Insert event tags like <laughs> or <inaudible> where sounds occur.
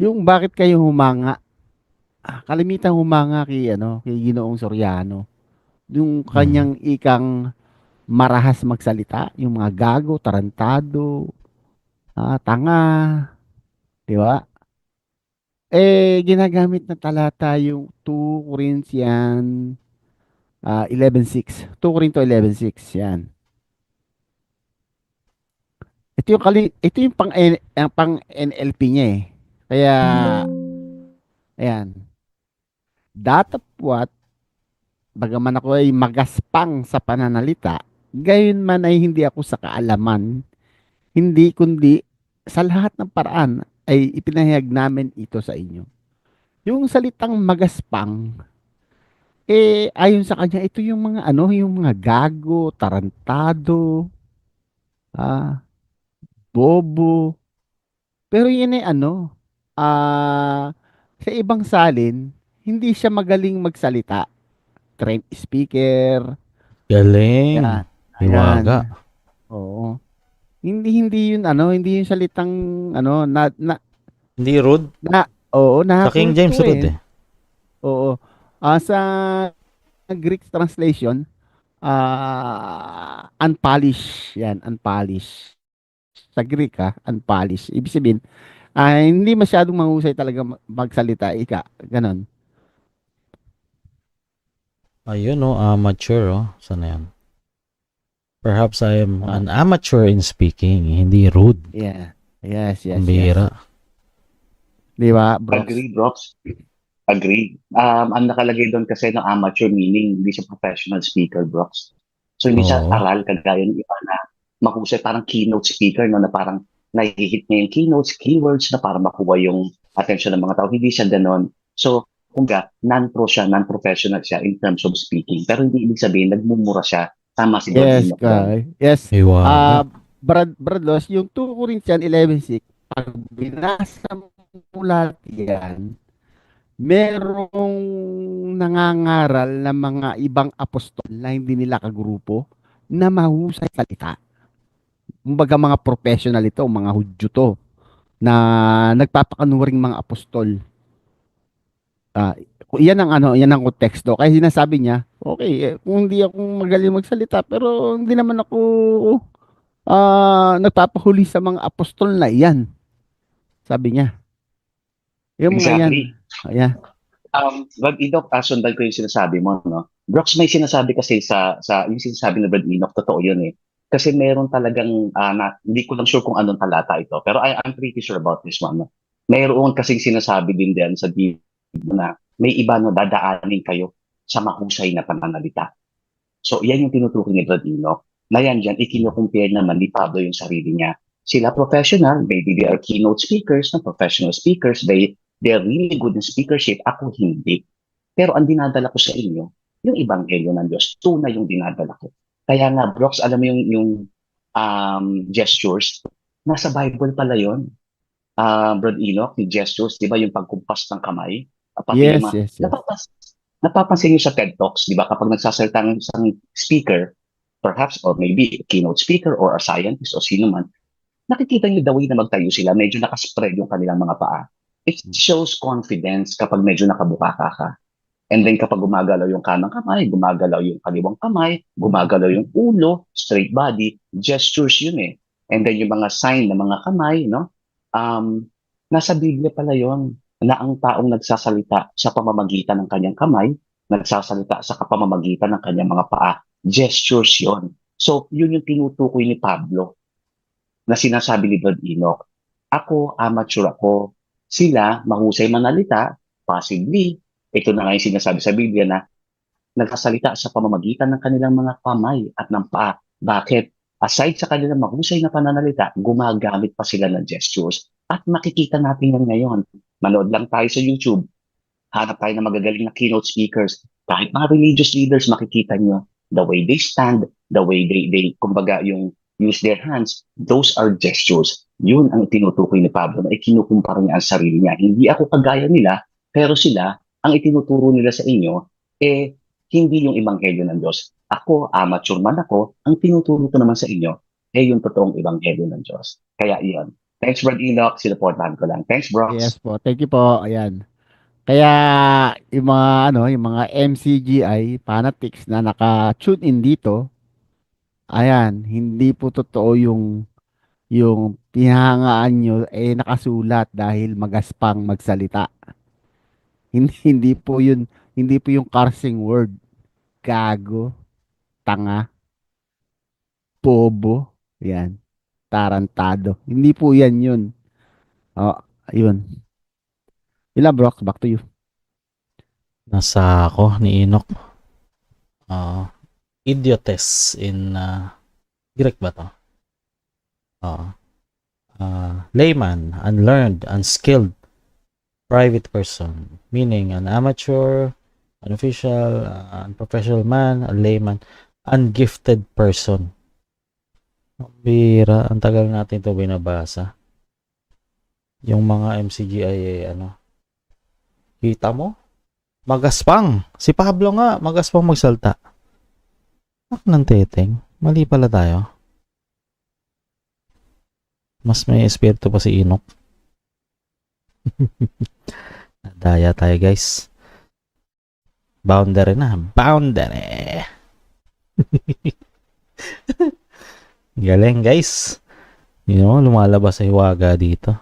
Yung bakit kayo humanga? Ah, kalimitan humanga kay ano, kay Ginoong Soriano. Yung kanyang ikang marahas magsalita, yung mga gago, tarantado, ah, tanga, di ba? Eh, ginagamit na talata yung 2 Corinthians ah, 11.6. 2 Corinto 11.6, yan. Ito yung kali, ito yung pang, ang pang NLP niya eh. Kaya, ayan. Datapwat, bagaman ako ay magaspang sa pananalita, gayon man ay hindi ako sa kaalaman, hindi kundi sa lahat ng paraan ay ipinahayag namin ito sa inyo. Yung salitang magaspang, eh, ayon sa kanya, ito yung mga ano, yung mga gago, tarantado, ah, bobo. Pero yun ay ano, ah, sa ibang salin, hindi siya magaling magsalita. Trained speaker, Galing. yan. Hiwaga. Ayan. Oo. Hindi hindi yun ano, hindi yun salitang ano na na, Hindi rude. na oo na Sa King James rude eh. Oo. Ah, sa Greek translation, ah unpolished. Yan, unpolished. Sa Greek ha, unpolished. Ibig sabihin, ah, hindi masyadong mahusay talaga ma- magsalita. Ika, ganon. Ayun oh, amateur oh. Sana yan? Perhaps I am an amateur in speaking. Hindi rude. Yeah. Yes, yes, Ang yes. bihira. Di ba, bro? Agree, Brox. Agree. Um, ang nakalagay doon kasi ng amateur meaning, hindi siya professional speaker, Brox. So, hindi siya Oo. aral kagaya ng iba na mahusay parang keynote speaker, no, na parang nahihit niya yung keynotes, keywords na para makuha yung attention ng mga tao. Hindi siya ganon. So, kumga, non-pro siya, non-professional siya in terms of speaking. Pero hindi ibig sabihin, nagmumura siya. Tama si Yes, Gordon. guy. Yes. Ah, Hiwaga. Brad, Bradlos, yung 2 Corinthians 11.6, pag binasa mo lahat yan, merong nangangaral na mga ibang apostol na hindi nila kagrupo na mahusay salita. Kumbaga mga professional ito, mga hudyo to, na nagpapakanuring mga apostol. Ah, yan ang ano, yan ang konteksto. Kaya sinasabi niya, okay, eh, kung hindi ako magaling magsalita, pero hindi naman ako ah nagpapahuli sa mga apostol na iyan. Sabi niya. Yung mga yan. Exactly. Um, Brad Enoch, ah, sundan ko yung sinasabi mo, no? Brox, may sinasabi kasi sa, sa yung sinasabi ni Brad Enoch, totoo yun eh. Kasi meron talagang, ah, na, hindi ko lang sure kung anong talata ito, pero I, I'm pretty sure about this one. Mayroon kasing sinasabi din din sa Bible na may iba na dadaanin kayo sa mahusay na pananalita. So, yan yung tinutukoy ni Brad Enoch. Na yan dyan, ikinukumpare naman ni Pablo yung sarili niya. Sila professional, maybe they are keynote speakers, no? professional speakers, they they're really good in speakership, ako hindi. Pero ang dinadala ko sa inyo, yung ebanghelyo ng Diyos, tunay yung dinadala ko. Kaya nga, Brox, alam mo yung, yung um, gestures, nasa Bible pala yon uh, Brad Enoch, yung gestures, di ba yung pagkumpas ng kamay? Ah, Pati Yes, yung yes, yes. Napapas, napapansin niyo sa TED Talks, di ba, kapag nagsasalita ng isang speaker, perhaps, or maybe a keynote speaker or a scientist o sino man, nakikita niyo the way na magtayo sila, medyo nakaspread yung kanilang mga paa. It shows confidence kapag medyo nakabuka ka ka. And then kapag gumagalaw yung kanang kamay, gumagalaw yung kaliwang kamay, gumagalaw yung ulo, straight body, gestures yun eh. And then yung mga sign ng mga kamay, no? Um, nasa Biblia pala yon na ang taong nagsasalita sa pamamagitan ng kanyang kamay, nagsasalita sa pamamagitan ng kanyang mga paa. Gestures yon. So, yun yung tinutukoy ni Pablo na sinasabi ni Brad Enoch. Ako, amateur ako. Sila, mahusay manalita, possibly. Ito na nga yung sinasabi sa Biblia na nagsasalita sa pamamagitan ng kanilang mga kamay at ng paa. Bakit? Aside sa kanilang mahusay na pananalita, gumagamit pa sila ng gestures. At makikita natin yan ngayon. Manood lang tayo sa YouTube. Hanap tayo ng magagaling na keynote speakers. Kahit mga religious leaders, makikita nyo the way they stand, the way they, they kumbaga, yung use their hands, those are gestures. Yun ang tinutukoy ni Pablo na ikinukumpara niya ang sarili niya. Hindi ako kagaya nila, pero sila, ang itinuturo nila sa inyo, eh, hindi yung ebanghelyo ng Diyos. Ako, amateur man ako, ang tinuturo ko naman sa inyo, eh yung totoong ebanghelyo ng Diyos. Kaya iyon. Thanks, Brad Enoch. Sinuportahan ko lang. Thanks, Brox. Yes po. Thank you po. Ayan. Kaya yung mga ano, yung mga MCGI fanatics na naka-tune in dito, ayan, hindi po totoo yung yung pinahangaan nyo eh nakasulat dahil magaspang magsalita. Hindi hindi po yun, hindi po yung cursing word. Gago, tanga, bobo, yan, tarantado. Hindi po yan yun. Oh, ayun. Ilan, Brock? Back to you. Nasa ako ni Enoch. Ah, idiotes in uh, Greek ba to? Ah, ah, layman, unlearned, unskilled, private person, meaning an amateur, an official, uh, unprofessional man, a layman, ungifted person. Bira, ang tagal natin ito binabasa. Yung mga MCGI, eh, ano, kita mo? Magaspang. Si Pablo nga, magaspang magsalta. Ak ng teteng. Mali pala tayo. Mas may espiritu pa si Inok. <laughs> Nadaya tayo guys. Boundary na. Boundary. <laughs> Galing guys. You know, lumalabas sa hiwaga dito.